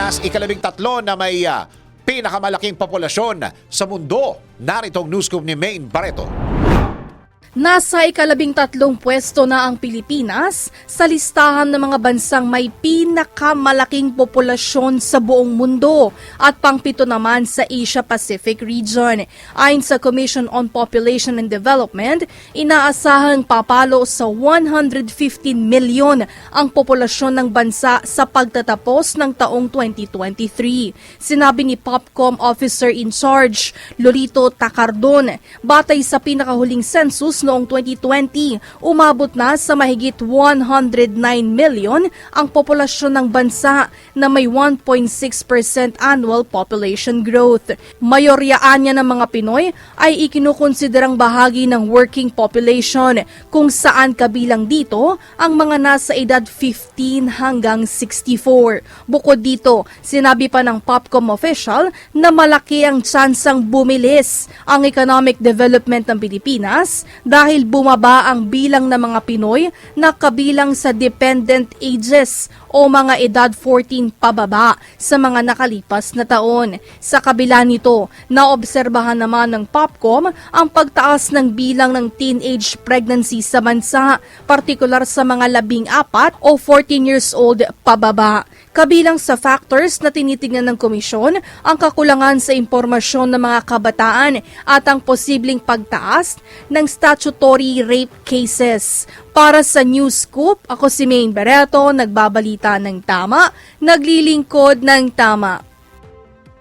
Pilipinas, ikalabing tatlo na may ah, pinakamalaking populasyon sa mundo. Naritong newscoop ni Maine Barreto. Nasa ikalabing tatlong pwesto na ang Pilipinas sa listahan ng mga bansang may pinakamalaking populasyon sa buong mundo at pangpito naman sa Asia-Pacific region. Ayon sa Commission on Population and Development, inaasahang papalo sa 115 milyon ang populasyon ng bansa sa pagtatapos ng taong 2023. Sinabi ni Popcom Officer in Charge, Lolito Takardon, batay sa pinakahuling census noong 2020, umabot na sa mahigit 109 million ang populasyon ng bansa na may 1.6% annual population growth. Mayoryaan niya ng mga Pinoy ay ikinukonsiderang bahagi ng working population kung saan kabilang dito ang mga nasa edad 15 hanggang 64. Bukod dito, sinabi pa ng Popcom official na malaki ang tsansang bumilis ang economic development ng Pilipinas dahil bumaba ang bilang ng mga Pinoy na kabilang sa dependent ages o mga edad 14 pababa sa mga nakalipas na taon. Sa kabila nito, naobserbahan naman ng Popcom ang pagtaas ng bilang ng teenage pregnancy sa bansa, partikular sa mga labing apat o 14 years old pababa. Kabilang sa factors na tinitingnan ng komisyon ang kakulangan sa impormasyon ng mga kabataan at ang posibleng pagtaas ng statutory rape cases. Para sa News Scoop, ako si Maine Barreto, nagbabalita ng tama, naglilingkod ng tama.